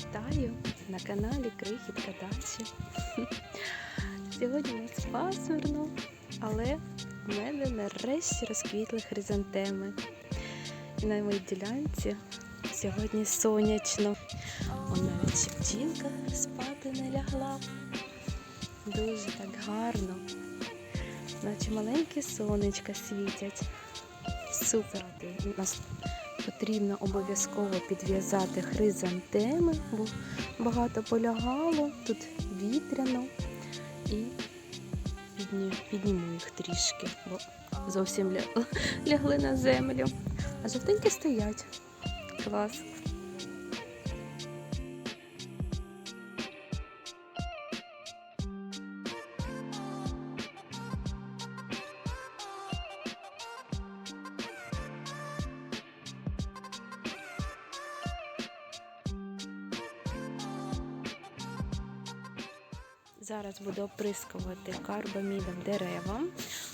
Вітаю на каналі Крихітка Дачі. Сьогодні у нас пасмурно, але в мене нарешті розквітли хризантеми. І на моїй ділянці сьогодні сонячно. Он навіть ще спати не лягла. Дуже так гарно. Наче маленькі сонечка світять. Супер. Потрібно обов'язково підв'язати хризантеми, бо багато полягало, тут вітряно і підніму їх трішки, бо зовсім лягли на землю. А жовтенькі стоять. Клас. Зараз буду оприскувати карбамідом дерева.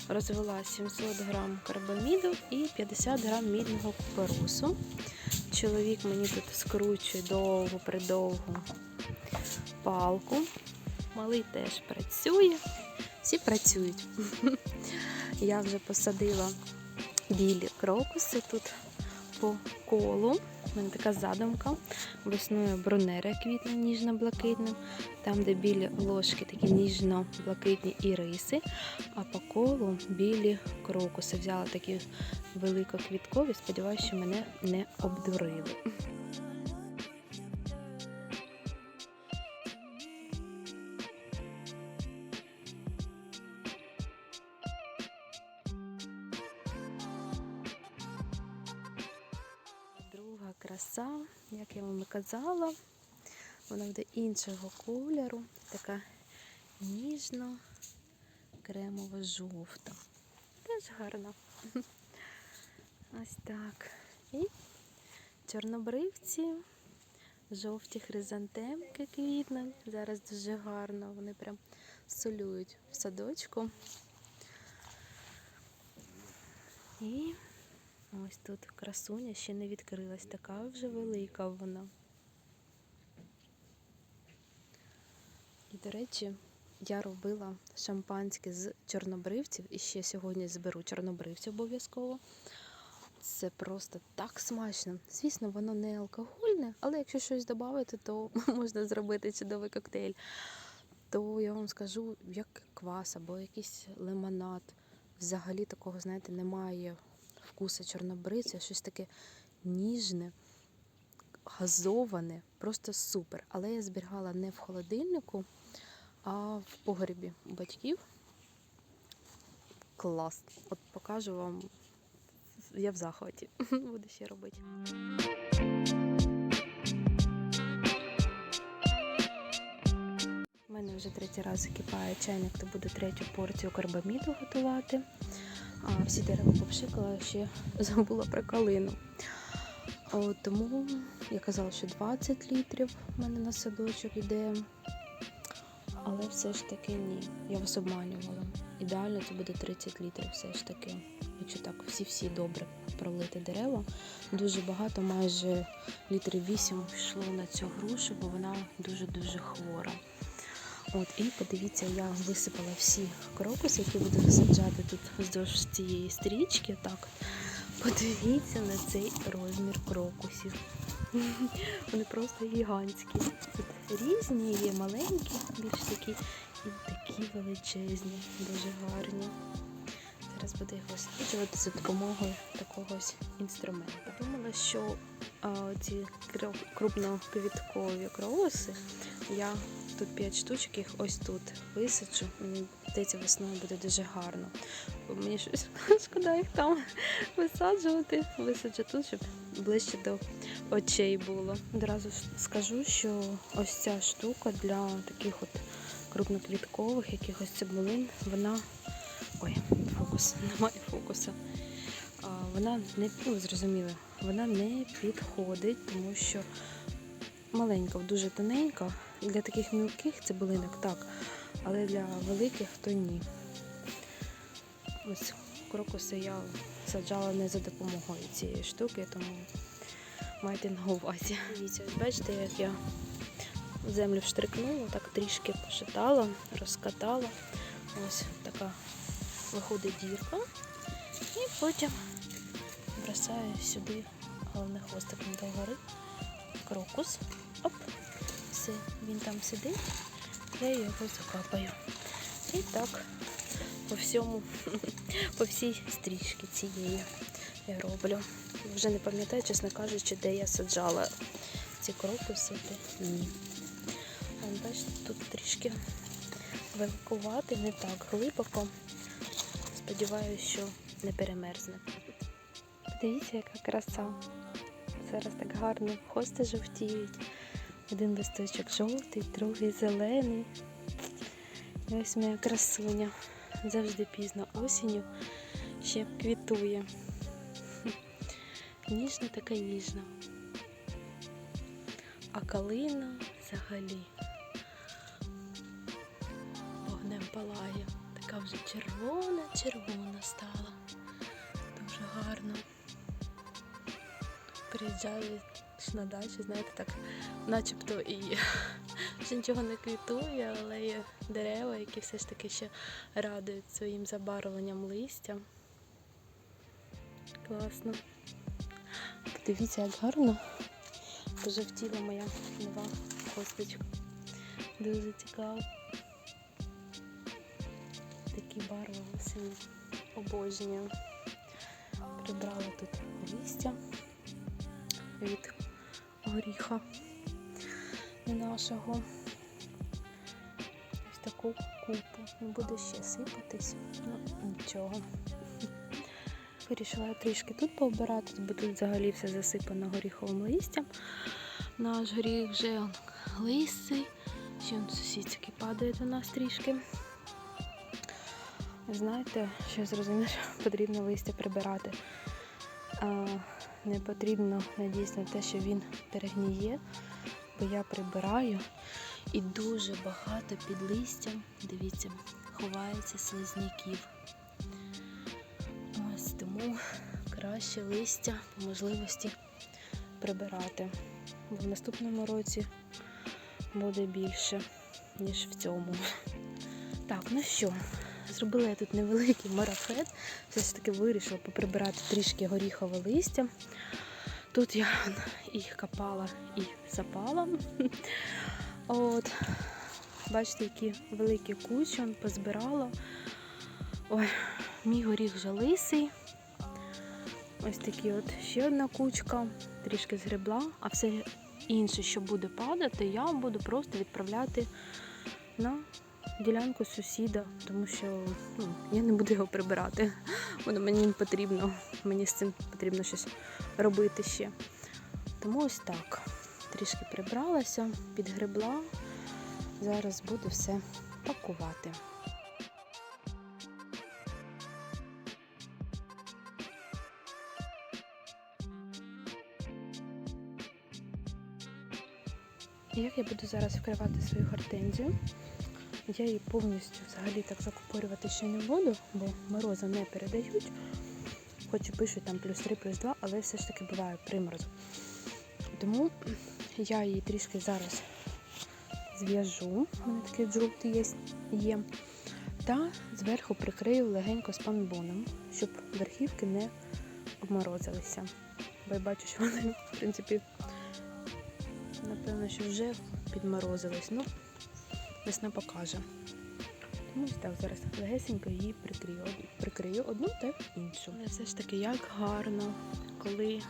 Розвела 700 грам карбаміду і 50 грам мідного купоросу. Чоловік мені тут скручує довго придовгу палку. Малий теж працює. Всі працюють. Я вже посадила білі крокуси тут по колу. У мене така задумка. Весною бронера квітне ніжно-блакитним, там, де білі ложки такі ніжно-блакитні іриси, а по колу білі крокуси. Взяла такі великоквіткові, сподіваюся, що мене не обдурили. Казала, вона буде іншого кольору, така ніжно-кремово-жовта. Теж гарна. Ось так. І чорнобривці, жовті хризантемки квітнуть. Зараз дуже гарно. Вони прям солюють в садочку. І ось тут красуня ще не відкрилась, така вже велика вона. І, до речі, я робила шампанське з чорнобривців і ще сьогодні зберу чорнобривців обов'язково. Це просто так смачно. Звісно, воно не алкогольне, але якщо щось додати, то можна зробити чудовий коктейль. То я вам скажу, як квас або якийсь лимонад. Взагалі такого, знаєте, немає вкусу чорнобривця, щось таке ніжне, газоване, просто супер. Але я зберігала не в холодильнику, а в погребі батьків. Клас. От покажу вам. Я в захваті. Буду ще робити. У мене вже третій раз закипає чайник, то буду третю порцію карбаміду готувати. Всі дерева попшикала, ще забула про калину. Тому я казала, що 20 літрів в мене на садочок йде. Але все ж таки ні. Я вас обманювала. Ідеально це буде 30 літрів все ж таки. Якщо так всі-всі добре пролити дерева. Дуже багато, майже літрів 8 пішло на цю грушу, бо вона дуже-дуже хвора. От, і подивіться, я висипала всі крокуси, які буду висаджати тут вздовж цієї стрічки. Так, подивіться на цей розмір крокусів. Вони просто гігантські. Тут різні, є маленькі, більш такі, і такі величезні, дуже гарні. Зараз буду їх досліджувати за допомогою такого ось інструмента. Думала, що а, ці крупноквіткові кроуси я тут 5 штучок, їх ось тут висаджу. Мені здається, весною буде дуже гарно. Мені щось шкода їх там висаджувати. Висаджу тут, щоб ближче до очей було. Одразу скажу, що ось ця штука для таких от крупноквіткових якихось цибулин, вона. Ой, фокус, немає фокуса. Вона не ну, зрозуміло, вона не підходить, тому що маленька, дуже тоненька. Для таких мілких цибулинок так, але для великих то ні. Ось крокуси я саджала не за допомогою цієї штуки, тому майте на увазі. Дивіться, бачите, як я землю вштрикнула, так трішки пошитала, розкатала. Ось така виходить дірка. І потім бросаю сюди головне хвостиком до гори. Крокус. Оп. Все, він там сидить. Я його закапаю. І так по всьому, по всій стрічці цієї я роблю. Вже не пам'ятаю, чесно кажучи, де я саджала ці крокуси, ні. Бачите, тут трішки великувати, не так глибоко. Сподіваюся, що не перемерзне. Подивіться, яка краса. Зараз так гарно хости жовтіють. Один листочок жовтий, другий зелений. І ось моя красуня. Завжди пізно осінню ще квітує. Ніжна така ніжна. А калина взагалі вогнем палає. Така вже червона-червона стала. Дуже гарно. Приїжджаю на дачу, знаєте, так начебто і ще нічого не квітує, але є дерева, які все ж таки ще радують своїм забарвленням листя. Класно. Подивіться, як гарно пожовтіла моя нова косточка. Дуже цікаво. Такі барви осені обожнюю. Прибрала тут листя від горіха нашого. Ось таку купу. Не буде ще сипатись, ну нічого. Вирішила трішки тут пообирати, бо тут взагалі все засипано горіховим листям. Наш горіх вже лисий, ще сусідський падає до нас трішки. Знаєте, що я зрозуміла, що потрібно листя прибирати. Не потрібно надіятися на те, що він перегніє, бо я прибираю і дуже багато під листям, дивіться, ховається слизняків. Ось тому краще листя по можливості прибирати. Бо в наступному році буде більше, ніж в цьому. Так, ну що, зробила я тут невеликий марафет. Все ж таки вирішила поприбирати трішки горіхове листя. Тут я їх копала і запала. От, бачите, які великі кучі позбирала. Ой, мій горіх вже лисий. Ось такі от ще одна кучка, трішки згребла, а все інше, що буде падати, я буду просто відправляти на ділянку сусіда, тому що ну, я не буду його прибирати. Воно мені не потрібно, мені з цим потрібно щось робити ще. Тому ось так. Трішки прибралася, підгребла. Зараз буду все пакувати. Як я буду зараз вкривати свою гортензію? Я її повністю взагалі так закупорювати ще не буду, бо морози не передають. Хоч і пишуть там плюс 3, плюс 2, але все ж таки буває приморозу. Тому я її трішки зараз зв'яжу, у мене такий жовтий є. Та зверху прикрию легенько спанбоном, щоб верхівки не обморозилися. Бо я бачу, що вони, в принципі, напевно, що вже підморозились. Ну, весна покаже. Тому так зараз легесенько її прикрию, прикрию одну та іншу. Але все ж таки, як гарно, коли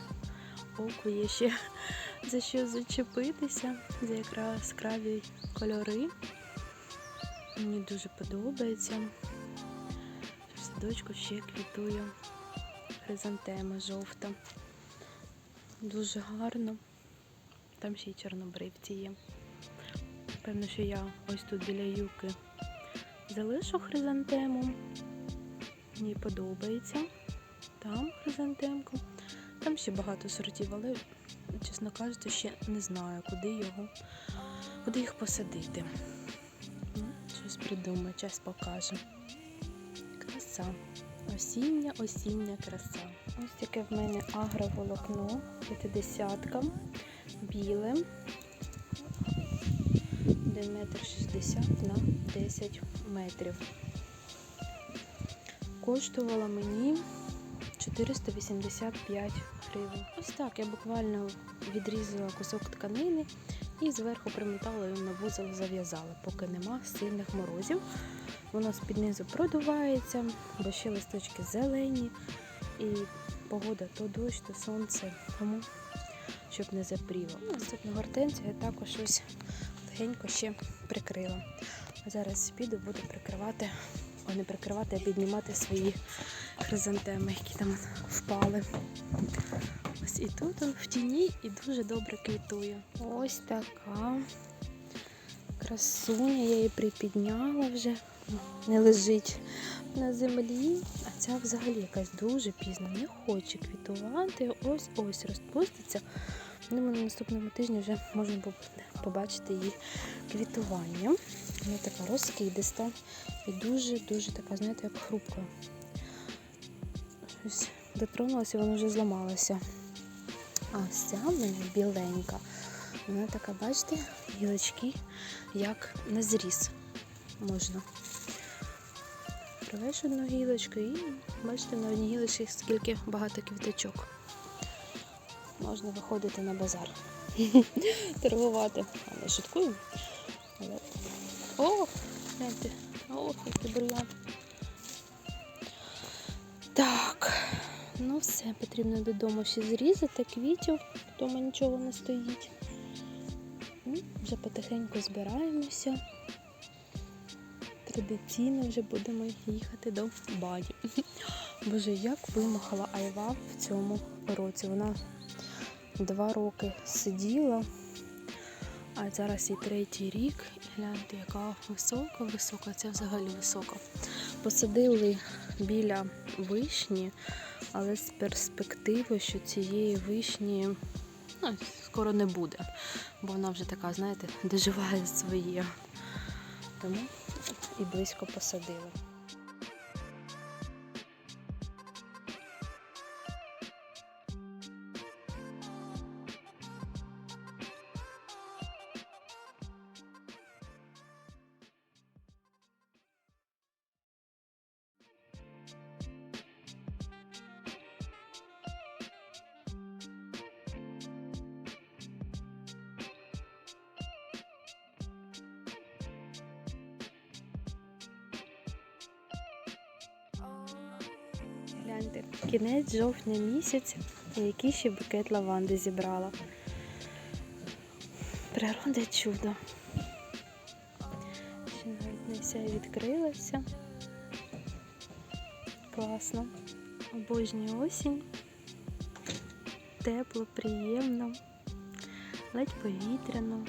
оку є ще за що зачепитися, за яскраві кольори. Мені дуже подобається. В садочку ще квітує хризантема жовта. Дуже гарно. Там ще й чорнобривці є. Певно, що я ось тут біля юки залишу хризантему. Мені подобається. Там хризантемку. Там ще багато сортів, але, чесно кажучи, ще не знаю, куди його, куди їх посадити. Ну, Щось придумаю, час покаже. Краса. Осіння, осіння краса. Ось таке в мене агроволокно, 50 біле. 1 метр 60 на 10 метрів. Коштувала мені 485 гривень. Ось так, я буквально відрізала кусок тканини і зверху примотала його на вузол, зав'язала, поки нема сильних морозів. Воно з-під низу продувається, бо ще листочки зелені, і погода то дощ, то сонце, тому щоб не запріло. Ну, Наступну гортензію я також ось легенько ще прикрила. Зараз піду, буду прикривати, о, не прикривати, а піднімати свої хризантеми, які там впали. Ось і тут в тіні і дуже добре квітує. Ось така красуня, я її припідняла вже, не лежить на землі. А ця взагалі якась дуже пізно, не хоче квітувати. Ось ось розпуститься. Думаю, на наступному тижні вже можна побачити її квітування. Вона така розкидиста і дуже-дуже така, знаєте, як хрупка. Ось дотронулася, вона вже зламалася. А ось ця в мене біленька. Вона така, бачите, гілочки, як на зріз можна. Привеш одну гілочку і бачите, на одній гілочці скільки багато квіточок. Можна виходити на базар. Торгувати. А не шуткую. Але... О, гляньте, ох, який бур'ян. Так, ну все, потрібно додому ще зрізати квітів, вдома нічого не стоїть. Ну, Вже потихеньку збираємося. Традиційно вже будемо їхати до баді. Боже, як вимахала Айва в цьому році. Вона два роки сиділа, а зараз і третій рік. І гляньте, яка висока, висока, це взагалі висока. Посадили біля вишні, але з перспективи, що цієї вишні ну, скоро не буде, бо вона вже така, знаєте, доживає своє. Тому і близько посадили. Гляньте, кінець жовтня місяць, який ще букет лаванди зібрала. Природа чудо. Ще навіть не вся відкрилася. Класно. Обожнюю осінь. Тепло, приємно, ледь повітряно.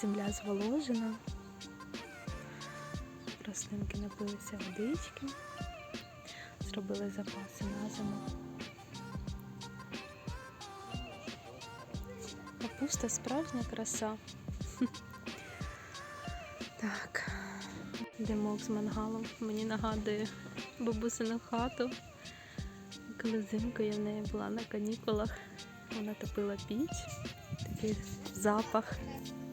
Земля зволожена. Рослинки напилися водички зробили запаси на зиму. Капуста справжня краса. Так, димок з мангалом мені нагадує бабусину хату. Коли взимку я в неї була на канікулах, вона топила піч, такий запах.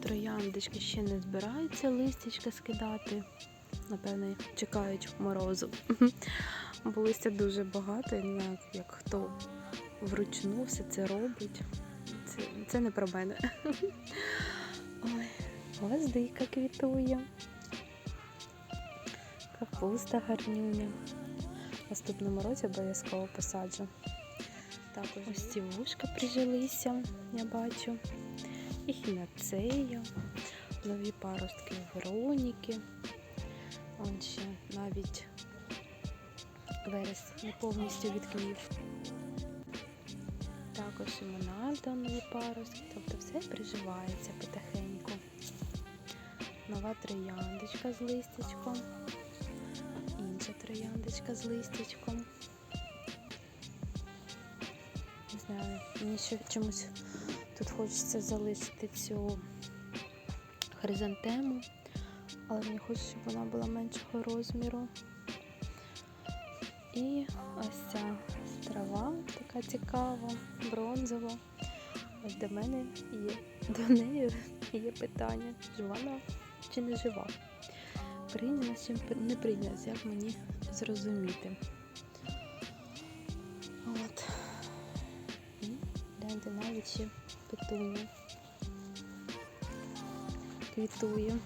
Трояндочки ще не збираються листячка скидати. Напевне, чекають морозу. Бо листя дуже багато, я не знаю, як хто вручну все це робить. Це, це не про мене. Ой, гвоздика квітує. Капуста гарнюня. В наступному році обов'язково посаджу. Також ось ці вушка прижилися, я бачу. І хінацея, нові паростки Вероніки. Он ще навіть верес не повністю відквів. Також і Мональда нові паростки, тобто все приживається потихеньку. Нова трояндочка з листячком, інша трояндочка з листячком. Не знаю, мені ще чомусь тут хочеться залишити цю хризантему, але мені хочеться, щоб вона була меншого розміру. І ось ця трава така цікава, бронзова. Ось до мене є до неї є питання, жива вона чи не жива. Прийнялась чи не прийнялась, як мені зрозуміти. От. І гляньте навіть ще петуня. Квітує.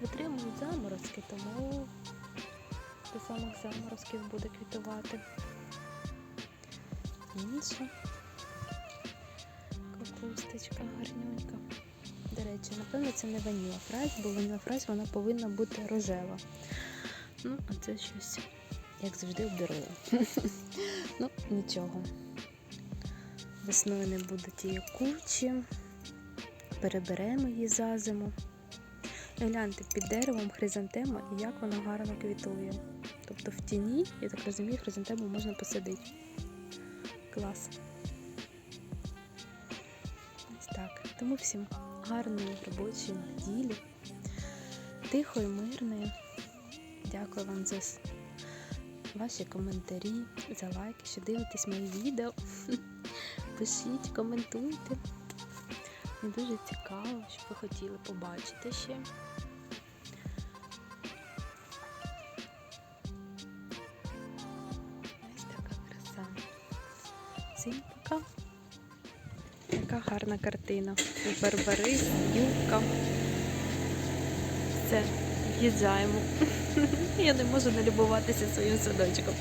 Витримують заморозки, тому до самих заморозків буде квітувати. Інша капусточка гарнюнька. До речі, напевно, це не ваніла фрайс, бо ваніла фрайс вона повинна бути рожева. Ну, а це щось, як завжди, обдурила. ну, нічого. Весною не буде тієї кучі. Переберемо її за зиму. Гляньте під деревом хризантема і як вона гарно квітує. Тобто в тіні, я так розумію, хризантему можна посадити. Клас. Ось так. Тому всім гарної робочої неділі, тихої, мирної. Дякую вам за ваші коментарі, за лайки, що дивитесь мої відео. Пишіть, коментуйте. Дуже цікаво, що ви хотіли побачити ще. Ось така краса. Всім пока. Яка гарна картина. І барбарис, юбка. Все, в'їжджаємо. Я не можу не любуватися своїм садочком.